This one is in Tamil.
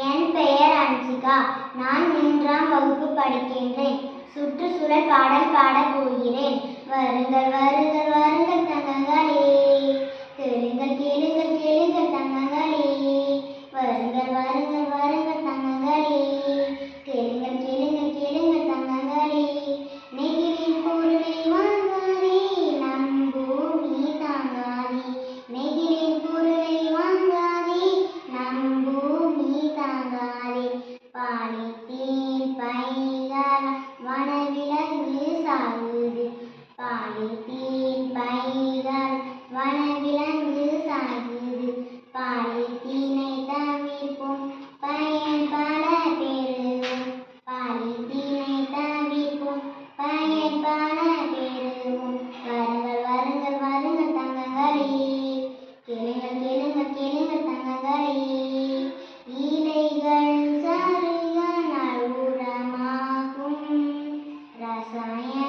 என் பெயர் அஞ்சிகா நான் மூன்றாம் வகுப்பு படிக்கின்றேன். சுற்றுச்சூழல் பாடல் பாடப் போகிறேன். வருங்கள் வருங்கள் வருங்கள் தங்கங்களே. கேளுங்கள் கேளுங்கள் தங்காரி பாலித்தீன் பையிலான வனவிலங்கு சாகுது. Polythene Nazarene.